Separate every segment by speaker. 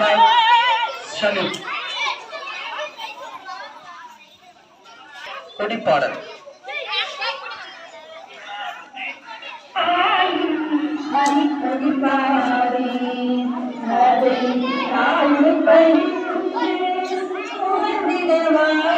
Speaker 1: Frank Shalu. கொடிப்பாடல் அதை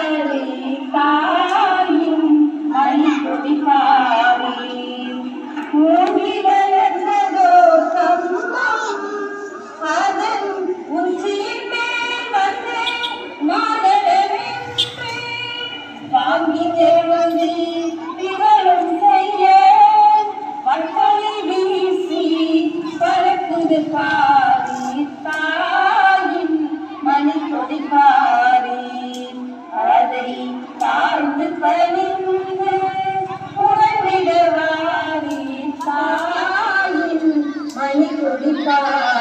Speaker 1: மணி குடித்தார்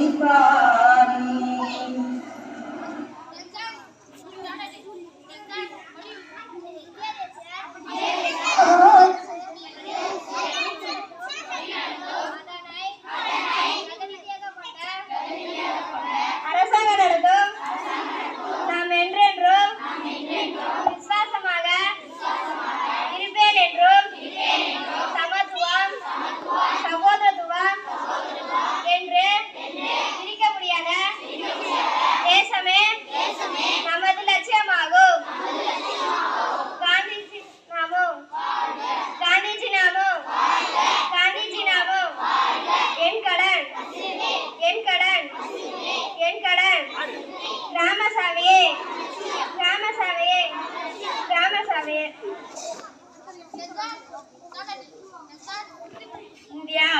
Speaker 1: we're Adipati. இந்தியா.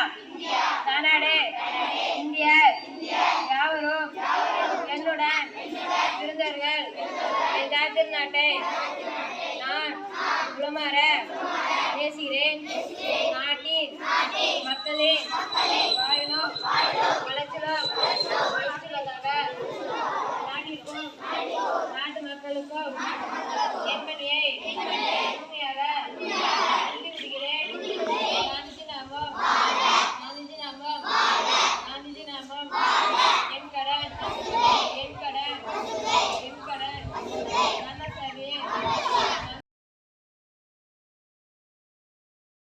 Speaker 1: கனடு இந்தியர் யாவரும் என்னுடன் விருந்தர்கள். என் ஜாத்திர நாட்டை நான் உளமாற பேசுகிறேன். நாட்டின் மக்களின்